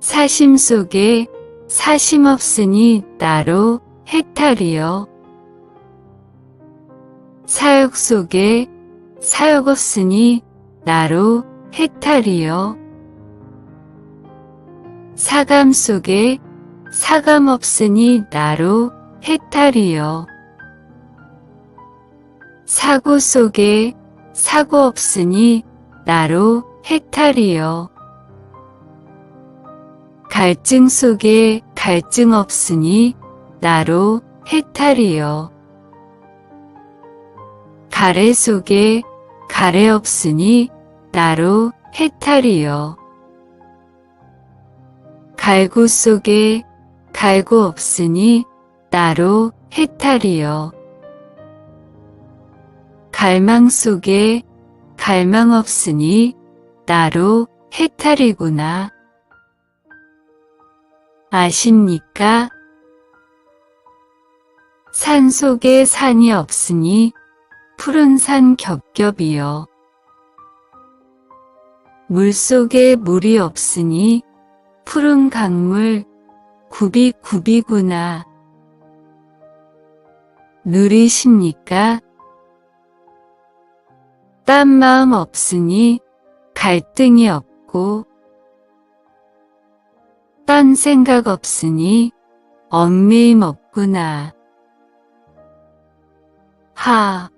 사심 속에 사심 없으니 나로 해탈이요. 사역 속에 사역 없으니 나로 해탈이요. 사감 속에 사감 없으니 나로 해탈이요. 사고 속에 사고 없으니 나로 해탈이요. 갈증 속에 갈증 없으니 나로 해탈이요. 가래 속에 가래 없으니 나로 해탈이요. 갈구 속에 갈구 없으니 나로 해탈이요. 갈망 속에 갈망 없으니 나로 해탈이구나. 아십니까? 산 속에 산이 없으니 푸른 산 겹겹이요. 물 속에 물이 없으니 푸른 강물 굽이굽이구나. 누리십니까? 딴 마음 없으니 갈등이 없고 딴 생각 없으니 얽매임 없구나. 하,